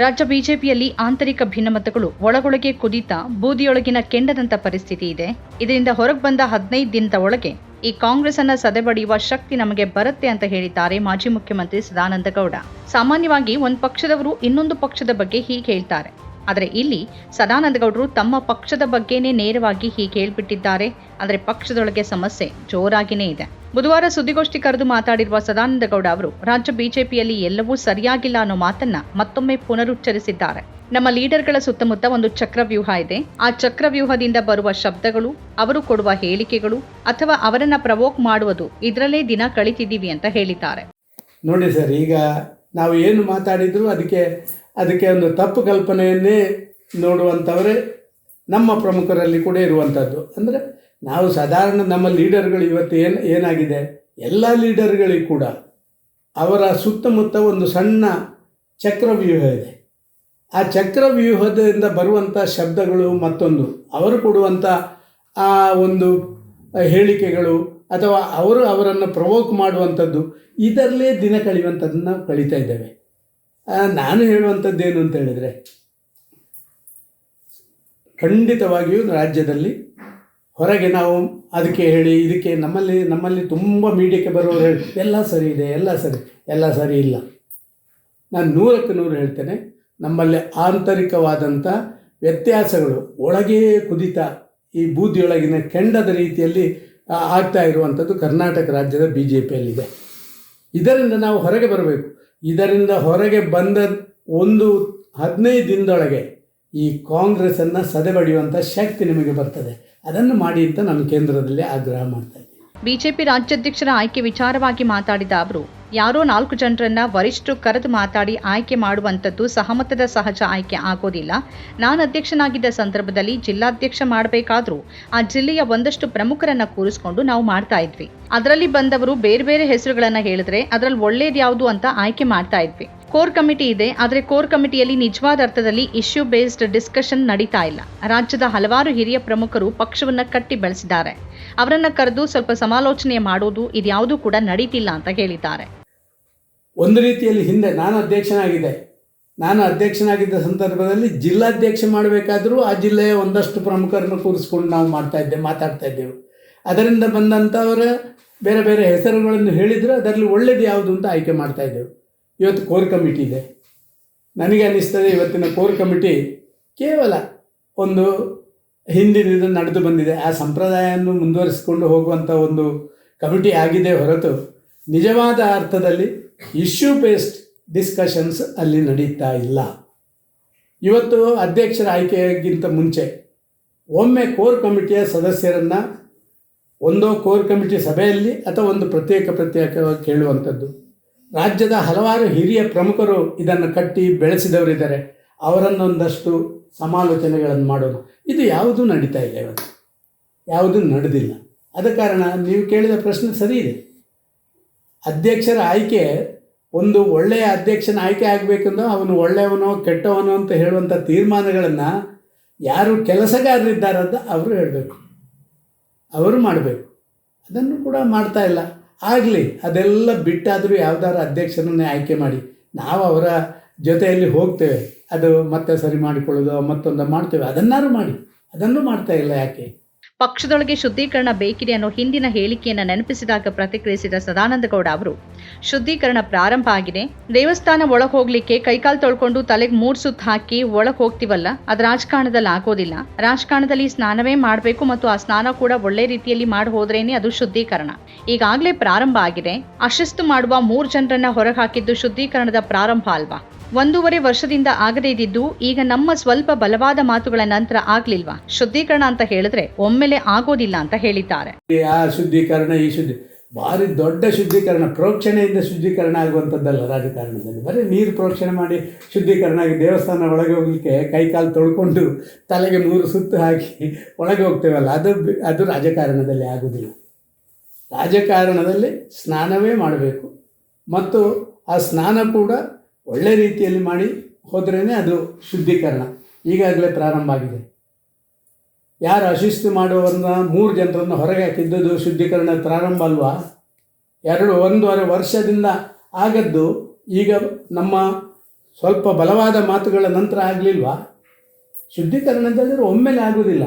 ರಾಜ್ಯ ಬಿಜೆಪಿಯಲ್ಲಿ ಆಂತರಿಕ ಭಿನ್ನಮತಗಳು ಒಳಗೊಳಗೆ ಕುದಿತ, ಬೂದಿಯೊಳಗಿನ ಕೆಂಡದಂತ ಪರಿಸ್ಥಿತಿ ಇದೆ. ಇದರಿಂದ ಹೊರಗೆ ಬಂದ ಹದಿನೈದು ದಿನದ ಒಳಗೆ ಈ ಕಾಂಗ್ರೆಸ್ ಅನ್ನ ಸದೆಬಡಿಯುವ ಶಕ್ತಿ ನಮಗೆ ಬರುತ್ತೆ ಅಂತ ಹೇಳಿದ್ದಾರೆ ಮಾಜಿ ಮುಖ್ಯಮಂತ್ರಿ ಸದಾನಂದ ಗೌಡ. ಸಾಮಾನ್ಯವಾಗಿ ಒಂದು ಪಕ್ಷದವರು ಇನ್ನೊಂದು ಪಕ್ಷದ ಬಗ್ಗೆ ಹೀಗೆ ಹೇಳ್ತಾರೆ. ಆದರೆ ಇಲ್ಲಿ ಸದಾನಂದಗೌಡರು ತಮ್ಮ ಪಕ್ಷದ ಬಗ್ಗೆನೇ ನೇರವಾಗಿ ಹೀಗೆ ಹೇಳ್ಬಿಟ್ಟಿದ್ದಾರೆ. ಅಂದ್ರೆ ಪಕ್ಷದೊಳಗೆ ಸಮಸ್ಯೆ ಜೋರಾಗಿನೇ ಇದೆ. ಬುಧವಾರ ಸುದ್ದಿಗೋಷ್ಠಿ ಕರೆದು ಮಾತಾಡಿರುವ ಸದಾನಂದ ಗೌಡ ಅವರು, ರಾಜ್ಯ ಬಿಜೆಪಿಯಲ್ಲಿ ಎಲ್ಲವೂ ಸರಿಯಾಗಿಲ್ಲ ಅನ್ನೋ ಮಾತನ್ನ ಮತ್ತೊಮ್ಮೆ ಪುನರುಚ್ಚರಿಸಿದ್ದಾರೆ. ನಮ್ಮ ಲೀಡರ್ಗಳ ಸುತ್ತಮುತ್ತ ಒಂದು ಚಕ್ರವ್ಯೂಹ ಇದೆ. ಆ ಚಕ್ರವ್ಯೂಹದಿಂದ ಬರುವ ಶಬ್ದಗಳು, ಅವರು ಕೊಡುವ ಹೇಳಿಕೆಗಳು ಅಥವಾ ಅವರನ್ನ ಪ್ರವೋಕ್ ಮಾಡುವುದು ಇದರಲ್ಲೇ ದಿನ ಕಳಿತಿದ್ದೀವಿ ಅಂತ ಹೇಳಿದ್ದಾರೆ. ನೋಡಿ ಸರ್, ಈಗ ನಾವು ಏನು ಮಾತಾಡಿದ್ರು ಅದಕ್ಕೆ ಅದಕ್ಕೆ ಒಂದು ತಪ್ಪು ಕಲ್ಪನೆಯನ್ನೇ ನೋಡುವಂಥವರೇ ನಮ್ಮ ಪ್ರಮುಖರಲ್ಲಿ ಕೂಡ ಇರುವಂಥದ್ದು. ಅಂದರೆ ನಾವು ಸಾಧಾರಣ ನಮ್ಮ ಲೀಡರ್ಗಳು ಇವತ್ತು ಏನು, ಏನಾಗಿದೆ? ಎಲ್ಲ ಲೀಡರ್ಗಳಿಗೂ ಕೂಡ ಅವರ ಸುತ್ತಮುತ್ತ ಒಂದು ಸಣ್ಣ ಚಕ್ರವ್ಯೂಹ ಇದೆ. ಆ ಚಕ್ರವ್ಯೂಹದಿಂದ ಬರುವಂಥ ಶಬ್ದಗಳು ಮತ್ತೊಂದು. ಅವರು ಕೊಡುವಂಥ ಆ ಒಂದು ಹೇಳಿಕೆಗಳು ಅಥವಾ ಅವರು ಅವರನ್ನು ಪ್ರವೋಕ್ ಮಾಡುವಂಥದ್ದು ಇದರಲ್ಲೇ ದಿನ ಕಳೆಯುವಂಥದ್ದನ್ನು ಕಳೀತಾ ಇದ್ದೇವೆ. ನಾನು ಹೇಳುವಂಥದ್ದು ಏನು ಅಂತ ಹೇಳಿದರೆ, ಖಂಡಿತವಾಗಿಯೂ ರಾಜ್ಯದಲ್ಲಿ ಹೊರಗೆ ನಾವು ಅದಕ್ಕೆ ಹೇಳಿ, ಇದಕ್ಕೆ ನಮ್ಮಲ್ಲಿ ನಮ್ಮಲ್ಲಿ ತುಂಬ ಮೀಡಿಯಾಕ್ಕೆ ಬರೋರು ಹೇಳಿ, ಎಲ್ಲ ಸರಿ ಇದೆ, ಎಲ್ಲ ಸರಿ ಎಲ್ಲ ಸರಿ ಇಲ್ಲ. ನಾನು ನೂರಕ್ಕೆ ನೂರು ಹೇಳ್ತೇನೆ, ನಮ್ಮಲ್ಲಿ ಆಂತರಿಕವಾದಂಥ ವ್ಯತ್ಯಾಸಗಳು ಒಳಗೇ ಕುದಿತ ಈ ಬೂದಿಯೊಳಗಿನ ಕೆಂಡದ ರೀತಿಯಲ್ಲಿ ಆಗ್ತಾ ಇರುವಂಥದ್ದು ಕರ್ನಾಟಕ ರಾಜ್ಯದ ಬಿ ಜೆ ಪಿಯಲ್ಲಿದೆ. ಇದರಿಂದ ನಾವು ಹೊರಗೆ ಬರಬೇಕು. ಇದರಿಂದ ಹೊರಗೆ ಬಂದ ಒಂದು ಹದಿನೈದು ದಿನದೊಳಗೆ ಈ ಕಾಂಗ್ರೆಸ್ಸನ್ನು ಸದೆಬಡಿಯುವಂಥ ಶಕ್ತಿ ನಿಮಗೆ ಬರ್ತದೆ. ಅದನ್ನು ಮಾಡಿ ಅಂತ ನಾನು ಕೇಂದ್ರದಲ್ಲಿ ಆಗ್ರಹ ಮಾಡ್ತಾ ಬಿಜೆಪಿ ರಾಜ್ಯಾಧ್ಯಕ್ಷರ ಆಯ್ಕೆ ವಿಚಾರವಾಗಿ ಮಾತಾಡಿದ ಅವರು, ಯಾರೋ ನಾಲ್ಕು ಜನರನ್ನ ವರಿಷ್ಠರು ಕರೆದು ಮಾತಾಡಿ ಆಯ್ಕೆ ಮಾಡುವಂಥದ್ದು ಸಹಮತದ ಸಹಜ ಆಯ್ಕೆ ಆಗೋದಿಲ್ಲ. ನಾನು ಅಧ್ಯಕ್ಷನಾಗಿದ್ದ ಸಂದರ್ಭದಲ್ಲಿ ಜಿಲ್ಲಾಧ್ಯಕ್ಷ ಮಾಡಬೇಕಾದ್ರೂ ಆ ಜಿಲ್ಲೆಯ ಒಂದಷ್ಟು ಪ್ರಮುಖರನ್ನ ಕೂರಿಸ್ಕೊಂಡು ನಾವು ಮಾಡ್ತಾ ಇದ್ವಿ. ಅದರಲ್ಲಿ ಬಂದವರು ಬೇರೆ ಬೇರೆ ಹೆಸರುಗಳನ್ನ ಹೇಳಿದ್ರೆ ಅದರಲ್ಲಿ ಒಳ್ಳೇದು ಯಾವುದು ಅಂತ ಆಯ್ಕೆ ಮಾಡ್ತಾ ಇದ್ವಿ. ಕೋರ್ ಕಮಿಟಿ ಇದೆ, ಆದರೆ ಕೋರ್ ಕಮಿಟಿಯಲ್ಲಿ ನಿಜವಾದ ಅರ್ಥದಲ್ಲಿ ಇಶ್ಯೂ ಬೇಸ್ಡ್ ಡಿಸ್ಕಷನ್ ನಡೀತಾ ಇಲ್ಲ. ರಾಜ್ಯದ ಹಲವಾರು ಹಿರಿಯ ಪ್ರಮುಖರು ಪಕ್ಷವನ್ನ ಕಟ್ಟಿ ಬೆಳೆಸಿದ್ದಾರೆ. ಅವರನ್ನು ಕರೆದು ಸ್ವಲ್ಪ ಸಮಾಲೋಚನೆ ಮಾಡೋದು ಇದ್ಯಾವುದೂ ಕೂಡ ನಡೀತಿಲ್ಲ ಅಂತ ಹೇಳಿದ್ದಾರೆ. ಒಂದು ರೀತಿಯಲ್ಲಿ ಹಿಂದೆ ನಾನು ಅಧ್ಯಕ್ಷನಾಗಿದ್ದೆ. ನಾನು ಅಧ್ಯಕ್ಷನಾಗಿದ್ದ ಸಂದರ್ಭದಲ್ಲಿ ಜಿಲ್ಲಾಧ್ಯಕ್ಷ ಮಾಡಬೇಕಾದರೂ ಆ ಜಿಲ್ಲೆಯ ಒಂದಷ್ಟು ಪ್ರಮುಖರನ್ನು ಕೂರಿಸ್ಕೊಂಡು ನಾವು ಮಾಡ್ತಾ ಇದ್ದೆ, ಮಾತಾಡ್ತಾ ಇದ್ದೆವು. ಅದರಿಂದ ಬಂದಂಥವರ ಬೇರೆ ಬೇರೆ ಹೆಸರುಗಳನ್ನು ಹೇಳಿದರೆ ಅದರಲ್ಲಿ ಒಳ್ಳೇದು ಯಾವುದು ಅಂತ ಆಯ್ಕೆ ಮಾಡ್ತಾ ಇದ್ದೆವು. ಇವತ್ತು ಕೋರ್ ಕಮಿಟಿ ಇದೆ. ನನಗೆ ಅನ್ನಿಸ್ತದೆ ಇವತ್ತಿನ ಕೋರ್ ಕಮಿಟಿ ಕೇವಲ ಒಂದು ಹಿಂದಿನಿಂದ ನಡೆದು ಬಂದಿದೆ. ಆ ಸಂಪ್ರದಾಯವನ್ನು ಮುಂದುವರಿಸಿಕೊಂಡು ಹೋಗುವಂಥ ಒಂದು ಕಮಿಟಿ ಆಗಿದೆ ಹೊರತು ನಿಜವಾದ ಅರ್ಥದಲ್ಲಿ ಇಶ್ಯೂ ಬೇಸ್ಡ್ ಡಿಸ್ಕಷನ್ಸ್ ಅಲ್ಲಿ ನಡೀತಾ ಇಲ್ಲ. ಇವತ್ತು ಅಧ್ಯಕ್ಷರ ಆಯ್ಕೆಗಿಂತ ಮುಂಚೆ ಒಮ್ಮೆ ಕೋರ್ ಕಮಿಟಿಯ ಸದಸ್ಯರನ್ನು ಒಂದೋ ಕೋರ್ ಕಮಿಟಿ ಸಭೆಯಲ್ಲಿ ಅಥವಾ ಒಂದು ಪ್ರತ್ಯೇಕ ಪ್ರತ್ಯೇಕವಾಗಿ ಕೇಳುವಂಥದ್ದು ರಾಜ್ಯದ ಹಲವಾರು ಹಿರಿಯ ಪ್ರಮುಖರು ಇದನ್ನು ಕಟ್ಟಿ ಬೆಳೆಸಿದವರಿದ್ದಾರೆ. ಅವರನ್ನೊಂದಷ್ಟು ಸಮಾಲೋಚನೆಗಳನ್ನು ಮಾಡೋದು. ಇದು ಯಾವುದೂ ನಡೀತಾ ಇಲ್ಲ ಇವತ್ತು. ಯಾವುದೂ ನಡೆದಿಲ್ಲ. ಆದ ಕಾರಣ ನೀವು ಕೇಳಿದ ಪ್ರಶ್ನೆ ಸರಿ ಇದೆ. ಅಧ್ಯಕ್ಷರ ಆಯ್ಕೆ, ಒಂದು ಒಳ್ಳೆಯ ಅಧ್ಯಕ್ಷನ ಆಯ್ಕೆ ಆಗಬೇಕೆಂದು ಅವನು ಒಳ್ಳೆಯವನೋ ಕೆಟ್ಟವನೋ ಅಂತ ಹೇಳುವಂಥ ತೀರ್ಮಾನಗಳನ್ನು ಯಾರು ಕೆಲಸಗಾರರಿದ್ದಾರಂತ ಅವರು ಹೇಳಬೇಕು. ಅವರು ಮಾಡಬೇಕು. ಅದನ್ನು ಕೂಡ ಮಾಡ್ತಾ ಇಲ್ಲ. ಆಗಲಿ, ಅದೆಲ್ಲ ಬಿಟ್ಟಾದರೂ ಯಾವ್ದಾದ್ರು ಅಧ್ಯಕ್ಷರನ್ನೇ ಆಯ್ಕೆ ಮಾಡಿ. ನಾವು ಅವರ ಜೊತೆಯಲ್ಲಿ ಹೋಗ್ತೇವೆ. ಅದು ಮತ್ತೆ ಸರಿ ಮಾಡಿಕೊಳ್ಳೋದು ಮತ್ತೊಂದು ಮಾಡ್ತೇವೆ. ಅದನ್ನಾರು ಮಾಡಿ. ಅದನ್ನು ಮಾಡ್ತಾ ಇಲ್ಲ ಯಾಕೆ? ಪಕ್ಷದೊಳಗೆ ಶುದ್ಧೀಕರಣ ಬೇಕಿದೆ ಅನ್ನೋ ಹಿಂದಿನ ಹೇಳಿಕೆಯನ್ನು ನೆನಪಿಸಿದಾಗ ಪ್ರತಿಕ್ರಿಯಿಸಿದ ಸದಾನಂದಗೌಡ ಅವರು, ಶುದ್ಧೀಕರಣ ಪ್ರಾರಂಭ ಆಗಿದೆ. ದೇವಸ್ಥಾನ ಒಳಗೆ ಹೋಗ್ಲಿಕ್ಕೆ ಕೈಕಾಲ್ ತೊಳ್ಕೊಂಡು ತಲೆಗೆ ಮೂರು ಸುತ್ತು ಹಾಕಿ ಒಳಗೆ ಹೋಗ್ತೀವಲ್ಲ, ಅದು ರಾಜಕಾರಣದಲ್ಲಿ ಆಗೋದಿಲ್ಲ. ರಾಜಕಾರಣದಲ್ಲಿ ಸ್ನಾನವೇ ಮಾಡಬೇಕು ಮತ್ತು ಆ ಸ್ನಾನ ಕೂಡ ಒಳ್ಳೆ ರೀತಿಯಲ್ಲಿ ಮಾಡಿ ಹೋದ್ರೇನೆ ಅದು ಶುದ್ಧೀಕರಣ. ಈಗಾಗಲೇ ಪ್ರಾರಂಭ ಆಗಿದೆ. ಅಶಿಸ್ತು ಮಾಡುವ ಮೂರ್ ಜನರನ್ನ ಹೊರಗೆ ಹಾಕಿದ್ದು ಶುದ್ಧೀಕರಣದ ಪ್ರಾರಂಭ ಅಲ್ವಾ? ಒಂದೂವರೆ ವರ್ಷದಿಂದ ಆಗದೇ ಇದ್ದಿದ್ದು ಈಗ ನಮ್ಮ ಸ್ವಲ್ಪ ಬಲವಾದ ಮಾತುಗಳ ನಂತರ ಆಗ್ಲಿಲ್ವಾ? ಶುದ್ಧೀಕರಣ ಅಂತ ಹೇಳಿದ್ರೆ ಒಮ್ಮೆಲೆ ಆಗೋದಿಲ್ಲ ಅಂತ ಹೇಳಿದ್ದಾರೆ. ಆ ಶುದ್ಧೀಕರಣ, ಈ ಶುದ್ಧಿ, ಭಾರಿ ದೊಡ್ಡ ಶುದ್ಧೀಕರಣ, ಪ್ರೋಕ್ಷಣೆಯಿಂದ ಶುದ್ಧೀಕರಣ ಆಗುವಂಥದ್ದಲ್ಲ ರಾಜಕಾರಣದಲ್ಲಿ. ಬರೀ ನೀರು ಪ್ರೋಕ್ಷಣೆ ಮಾಡಿ ಶುದ್ಧೀಕರಣ ಆಗಿ ದೇವಸ್ಥಾನ ಒಳಗೆ ಹೋಗಲಿಕ್ಕೆ ಕೈಕಾಲು ತೊಳ್ಕೊಂಡು ತಲೆಗೆ ಮೂರು ಸುತ್ತು ಹಾಕಿ ಒಳಗೆ ಹೋಗ್ತೇವಲ್ಲ, ಅದು ಅದು ರಾಜಕಾರಣದಲ್ಲಿ ಆಗೋದಿಲ್ಲ. ರಾಜಕಾರಣದಲ್ಲಿ ಸ್ನಾನವೇ ಮಾಡಬೇಕು. ಮತ್ತು ಆ ಸ್ನಾನ ಕೂಡ ಒಳ್ಳೆ ರೀತಿಯಲ್ಲಿ ಮಾಡಿ ಹೋದ್ರೇ ಅದು ಶುದ್ಧೀಕರಣ. ಈಗಾಗಲೇ ಪ್ರಾರಂಭ ಆಗಿದೆ. ಯಾರು ಅಶಿಸ್ತು ಮಾಡುವವರನ್ನ ಮೂರು ಜನರನ್ನು ಹೊರಗೆ ಹಾಕಿದ್ದದು ಶುದ್ಧೀಕರಣ ಪ್ರಾರಂಭ ಅಲ್ವಾ? ಎರಡು, ಒಂದೂವರೆ ವರ್ಷದಿಂದ ಆಗದ್ದು ಈಗ ನಮ್ಮ ಸ್ವಲ್ಪ ಬಲವಾದ ಮಾತುಗಳ ನಂತರ ಆಗಲಿಲ್ವಾ? ಶುದ್ಧೀಕರಣ ಅಂತಂದರೆ ಒಮ್ಮೆಲೆ ಆಗೋದಿಲ್ಲ.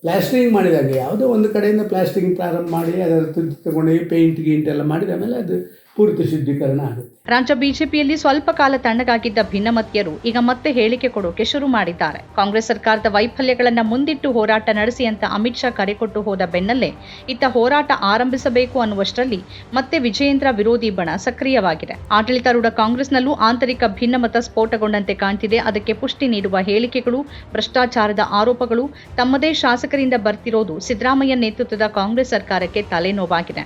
ಪ್ಲಾಸ್ಟರಿಂಗ್ ಮಾಡಿದಾಗ ಯಾವುದೋ ಒಂದು ಕಡೆಯಿಂದ ಪ್ಲಾಸ್ಟರಿಂಗ್ ಪ್ರಾರಂಭ ಮಾಡಿ ಅದರ ತುದಿ ತಗೊಂಡೋಗಿ ಪೇಂಟ್ ಗೀಂಟ್ ಎಲ್ಲ ಮಾಡಿದ ಮೇಲೆ ಅದು ಪೂರ್ತಿ ಶುದ್ಧೀಕರಣ ಆಗುತ್ತೆ. ರಾಜ್ಯ ಬಿಜೆಪಿಯಲ್ಲಿ ಸ್ವಲ್ಪ ಕಾಲ ತಣ್ಣಗಾಗಿದ್ದ ಭಿನ್ನಮತೀಯರು ಈಗ ಮತ್ತೆ ಹೇಳಿಕೆ ಕೊಡೋಕೆ ಶುರು ಮಾಡಿದ್ದಾರೆ. ಕಾಂಗ್ರೆಸ್ ಸರ್ಕಾರದ ವೈಫಲ್ಯಗಳನ್ನ ಮುಂದಿಟ್ಟು ಹೋರಾಟ ನಡೆಸಿ ಅಂತ ಅಮಿತ್ ಶಾ ಕರೆ ಕೊಟ್ಟು ಹೋದ ಬೆನ್ನಲ್ಲೇ ಇತ್ತ ಹೋರಾಟ ಆರಂಭಿಸಬೇಕು ಅನ್ನುವಷ್ಟರಲ್ಲಿ ಮತ್ತೆ ವಿಜಯೇಂದ್ರ ವಿರೋಧಿ ಬಣ ಸಕ್ರಿಯವಾಗಿದೆ. ಆಡಳಿತಾರೂಢ ಕಾಂಗ್ರೆಸ್ನಲ್ಲೂ ಆಂತರಿಕ ಭಿನ್ನಮತ ಸ್ಫೋಟಗೊಂಡಂತೆ ಕಾಣ್ತಿದೆ. ಅದಕ್ಕೆ ಪುಷ್ಟಿ ನೀಡುವ ಹೇಳಿಕೆಗಳು, ಭ್ರಷ್ಟಾಚಾರದ ಆರೋಪಗಳು ತಮ್ಮದೇ ಶಾಸಕರಿಂದ ಬರ್ತಿರೋದು ಸಿದ್ದರಾಮಯ್ಯ ನೇತೃತ್ವದ ಕಾಂಗ್ರೆಸ್ ಸರ್ಕಾರಕ್ಕೆ ತಲೆನೋವಾಗಿದೆ.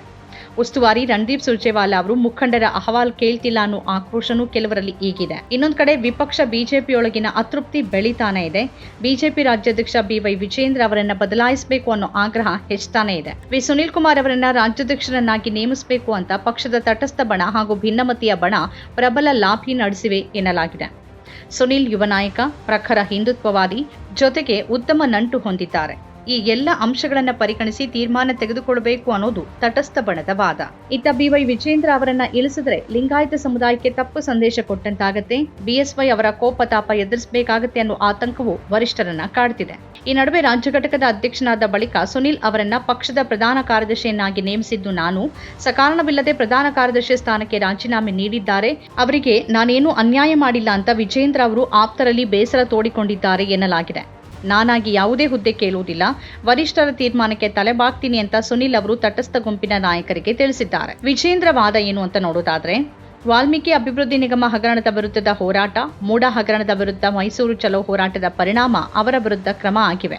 ಉಸ್ತುವಾರಿ ರಣದೀಪ್ ಸುರ್ಜೇವಾಲಾ ಅವರು ಮುಖಂಡರ ಅಹವಾಲ್ ಕೇಳ್ತಿಲ್ಲ ಅನ್ನೋ ಆಕ್ರೋಶನೂ ಕೆಲವರಲ್ಲಿ ಈಗಿದೆ. ಇನ್ನೊಂದು ಕಡೆ ವಿಪಕ್ಷ ಬಿಜೆಪಿಯೊಳಗಿನ ಅತೃಪ್ತಿ ಬೆಳೀತಾನೆ ಇದೆ. ಬಿಜೆಪಿ ರಾಜ್ಯಾಧ್ಯಕ್ಷ ಬಿವೈ ವಿಜೇಂದ್ರ ಅವರನ್ನ ಬದಲಾಯಿಸಬೇಕು ಅನ್ನೋ ಆಗ್ರಹ ಹೆಚ್ಚುತ್ತಾನೆ ಇದೆ. ವಿ ಸುನೀಲ್ ಕುಮಾರ್ ಅವರನ್ನ ರಾಜ್ಯಾಧ್ಯಕ್ಷರನ್ನಾಗಿ ನೇಮಿಸಬೇಕು ಅಂತ ಪಕ್ಷದ ತಟಸ್ಥ ಬಣ ಹಾಗೂ ಭಿನ್ನಮತೀಯ ಬಣ ಪ್ರಬಲ ಲಾಭಿ ನಡೆಸಿವೆ ಎನ್ನಲಾಗಿದೆ. ಸುನೀಲ್ ಯುವ ನಾಯಕ, ಪ್ರಖರ ಹಿಂದುತ್ವವಾದಿ, ಜೊತೆಗೆ ಉತ್ತಮ ನಂಟು ಹೊಂದಿದ್ದಾರೆ. ಈ ಎಲ್ಲ ಅಂಶಗಳನ್ನು ಪರಿಗಣಿಸಿ ತೀರ್ಮಾನ ತೆಗೆದುಕೊಳ್ಳಬೇಕು ಅನ್ನೋದು ತಟಸ್ಥ ಬಣದ ವಾದ. ಇತ್ತ ಬಿವೈ ವಿಜೇಂದ್ರ ಅವರನ್ನ ಇಳಿಸಿದ್ರೆ ಲಿಂಗಾಯತ ಸಮುದಾಯಕ್ಕೆ ತಪ್ಪು ಸಂದೇಶ ಕೊಟ್ಟಂತಾಗತ್ತೆ. ಬಿಎಸ್ವೈ ಅವರ ಕೋಪ ತಾಪ ಎದುರಿಸಬೇಕಾಗತ್ತೆ ಅನ್ನೋ ಆತಂಕವು ವರಿಷ್ಠರನ್ನ ಕಾಡ್ತಿದೆ. ಈ ನಡುವೆ ರಾಜ್ಯ ಘಟಕದ ಅಧ್ಯಕ್ಷನಾದ ಬಳಿಕ ಸುನಿಲ್ ಅವರನ್ನ ಪಕ್ಷದ ಪ್ರಧಾನ ಕಾರ್ಯದರ್ಶಿಯನ್ನಾಗಿ ನೇಮಿಸಿದ್ದು ನಾನು. ಸಕಾರಣವಿಲ್ಲದೆ ಪ್ರಧಾನ ಕಾರ್ಯದರ್ಶಿ ಸ್ಥಾನಕ್ಕೆ ರಾಜೀನಾಮೆ ನೀಡಿದ್ದಾರೆ. ಅವರಿಗೆ ನಾನೇನು ಅನ್ಯಾಯ ಮಾಡಿಲ್ಲ ಅಂತ ವಿಜೇಂದ್ರ ಅವರು ಆಪ್ತರಲ್ಲಿ ಬೇಸರ ತೋಡಿಕೊಂಡಿದ್ದಾರೆ ಎನ್ನಲಾಗಿದೆ. ನಾನಾಗಿ ಯಾವುದೇ ಹುದ್ದೆ ಕೇಳುವುದಿಲ್ಲ. ವರಿಷ್ಠರ ತೀರ್ಮಾನಕ್ಕೆ ತಲೆಬಾಗ್ತೀನಿ ಅಂತ ಸುನಿಲ್ ಅವರು ತಟಸ್ಥ ಗುಂಪಿನ ನಾಯಕರಿಗೆ ತಿಳಿಸಿದ್ದಾರೆ. ವಿಜೇಂದ್ರ ವಾದ ಏನು ಅಂತ ನೋಡೋದಾದ್ರೆ, ವಾಲ್ಮೀಕಿ ಅಭಿವೃದ್ಧಿ ನಿಗಮ ಹಗರಣದ ವಿರುದ್ಧದ ಹೋರಾಟ ಮೂಡ ಹಗರಣದ ವಿರುದ್ಧ ಮೈಸೂರು ಚಲೋ ಹೋರಾಟದ ಪರಿಣಾಮ ಅವರ ವಿರುದ್ಧ ಕ್ರಮ ಆಗಿವೆ.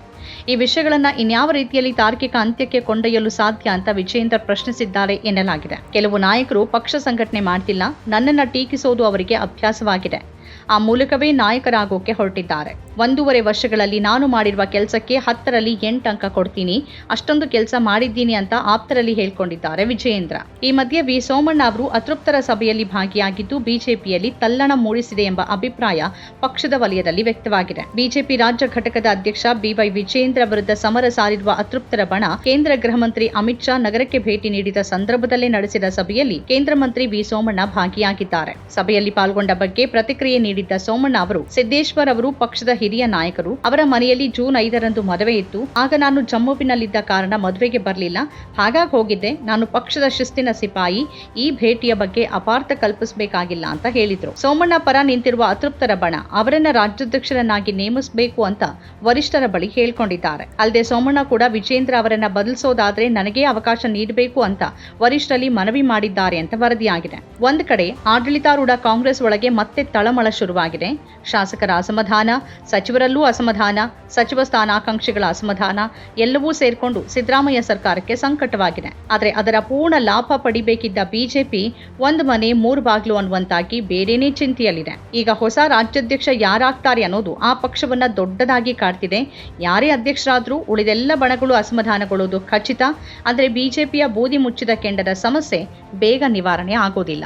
ಈ ವಿಷಯಗಳನ್ನ ಇನ್ಯಾವ ರೀತಿಯಲ್ಲಿ ತಾರ್ಕಿಕ ಅಂತ್ಯಕ್ಕೆ ಕೊಂಡೊಯ್ಯಲು ಸಾಧ್ಯ ಅಂತ ವಿಜೇಂದ್ರ ಪ್ರಶ್ನಿಸಿದ್ದಾರೆ ಎನ್ನಲಾಗಿದೆ. ಕೆಲವು ನಾಯಕರು ಪಕ್ಷ ಸಂಘಟನೆ ಮಾಡ್ತಿಲ್ಲ, ನನ್ನನ್ನು ಟೀಕಿಸೋದು ಅವರಿಗೆ ಅಭ್ಯಾಸವಾಗಿದೆ. ಆ ಮೂಲಕವೇ ನಾಯಕರಾಗೋಕೆ ಹೊರಟಿದ್ದಾರೆ. ಒಂದೂವರೆ ವರ್ಷಗಳಲ್ಲಿ ನಾನು ಮಾಡಿರುವ ಕೆಲಸಕ್ಕೆ ಹತ್ತರಲ್ಲಿ ಎಂಟು ಅಂಕ ಕೊಡ್ತೀನಿ. ಅಷ್ಟೊಂದು ಕೆಲಸ ಮಾಡಿದ್ದೀನಿ ಅಂತ ಆಪ್ತರಲ್ಲಿ ಹೇಳ್ಕೊಂಡಿದ್ದಾರೆ ವಿಜಯೇಂದ್ರ. ಈ ಮಧ್ಯೆ ವಿ. ಸೋಮಣ್ಣ ಅವರು ಅತೃಪ್ತರ ಸಭೆಯಲ್ಲಿ ಭಾಗಿಯಾಗಿದ್ದು ಬಿಜೆಪಿಯಲ್ಲಿ ತಲ್ಲಣ ಮೂಡಿಸಿದೆ ಎಂಬ ಅಭಿಪ್ರಾಯ ಪಕ್ಷದ ವಲಯದಲ್ಲಿ ವ್ಯಕ್ತವಾಗಿದೆ. ಬಿಜೆಪಿ ರಾಜ್ಯ ಘಟಕದ ಅಧ್ಯಕ್ಷ ಬಿವೈ ವಿಜಯೇಂದ್ರ ವಿರುದ್ಧ ಸಮರ ಸಾರಿರುವ ಅತೃಪ್ತರ ಬಣ ಕೇಂದ್ರ ಗೃಹ ಮಂತ್ರಿ ಅಮಿತ್ ಶಾ ನಗರಕ್ಕೆ ಭೇಟಿ ನೀಡಿದ ಸಂದರ್ಭದಲ್ಲೇ ನಡೆಸಿದ ಸಭೆಯಲ್ಲಿ ಕೇಂದ್ರ ಮಂತ್ರಿ ವಿ. ಸೋಮಣ್ಣ ಭಾಗಿಯಾಗಿದ್ದಾರೆ. ಸಭೆಯಲ್ಲಿ ಪಾಲ್ಗೊಂಡ ಬಗ್ಗೆ ಪ್ರತಿಕ್ರಿಯೆ ನೀಡಿದ್ದ ಸೋಮಣ್ಣ ಅವರು, ಸಿದ್ದೇಶ್ವರ್ ಅವರು, ಪಕ್ಷದ ಹಿರಿಯ ನಾಯಕರು, ಅವರ ಮನೆಯಲ್ಲಿ ಜೂನ್ ಐದರಂದು ಮದುವೆ ಇತ್ತು. ಆಗ ನಾನು ಜಮ್ಮುವಿನಲ್ಲಿದ್ದ ಕಾರಣ ಮದುವೆಗೆ ಬರಲಿಲ್ಲ. ಹಾಗಾಗಿ ಹೋಗಿದ್ದೆ. ನಾನು ಪಕ್ಷದ ಶಿಸ್ತಿನ ಸಿಪಾಯಿ. ಈ ಭೇಟಿಯ ಬಗ್ಗೆ ಅಪಾರ್ಥ ಕಲ್ಪಿಸಬೇಕಾಗಿಲ್ಲ ಅಂತ ಹೇಳಿದ್ರು. ಸೋಮಣ್ಣ ಪರ ನಿಂತಿರುವ ಅತೃಪ್ತರ ಬಣ, ಅವರನ್ನ ರಾಜ್ಯಾಧ್ಯಕ್ಷರನ್ನಾಗಿ ನೇಮಿಸಬೇಕು ಅಂತ ವರಿಷ್ಠರ ಬಳಿ ಹೇಳ್ಕೊಂಡಿದ್ದಾರೆ. ಅಲ್ಲದೆ ಸೋಮಣ್ಣ ಕೂಡ ವಿಜೇಂದ್ರ ಅವರನ್ನ ಬದಲಿಸೋದಾದ್ರೆ ನನಗೆ ಅವಕಾಶ ನೀಡಬೇಕು ಅಂತ ವರಿಷ್ಠರಲ್ಲಿ ಮನವಿ ಮಾಡಿದ್ದಾರೆ ಅಂತ ವರದಿಯಾಗಿದೆ. ಒಂದ್ ಕಡೆ ಆಡಳಿತಾರೂಢ ಕಾಂಗ್ರೆಸ್ ಒಳಗೆ ಮತ್ತೆ ತಳಮಳ ಶುರುವಾಗಿದೆ. ಶಾಸಕರ ಅಸಮಾಧಾನ, ಸಚಿವರಲ್ಲೂ ಅಸಮಾಧಾನ, ಸಚಿವ ಸ್ಥಾನಾಕಾಂಕ್ಷಿಗಳ ಅಸಮಾಧಾನ, ಎಲ್ಲವೂ ಸೇರ್ಕೊಂಡು ಸಿದ್ದರಾಮಯ್ಯ ಸರ್ಕಾರಕ್ಕೆ ಸಂಕಟವಾಗಿದೆ. ಆದರೆ ಅದರ ಪೂರ್ಣ ಲಾಭ ಪಡಿಬೇಕಿದ್ದ ಬಿಜೆಪಿ ಒಂದು ಮನೆ ಮೂರು ಬಾಗ್ಲು ಅನ್ನುವಂತಾಗಿ ಬೇರೆನೇ ಚಿಂತೆಯಲ್ಲಿದೆ. ಈಗ ಹೊಸ ರಾಜ್ಯಾಧ್ಯಕ್ಷ ಯಾರಾಗ್ತಾರೆ ಅನ್ನೋದು ಆ ಪಕ್ಷವನ್ನ ದೊಡ್ಡದಾಗಿ ಕಾಡ್ತಿದೆ. ಯಾರೇ ಅಧ್ಯಕ್ಷರಾದ್ರೂ ಉಳಿದೆಲ್ಲ ಬಣಗಳು ಅಸಮಾಧಾನಗೊಳ್ಳೋದು ಖಚಿತ. ಆದರೆ ಬಿಜೆಪಿಯ ಬೂದಿ ಮುಚ್ಚಿದ ಕೆಂಡದ ಸಮಸ್ಯೆ ಬೇಗ ನಿವಾರಣೆ ಆಗೋದಿಲ್ಲ.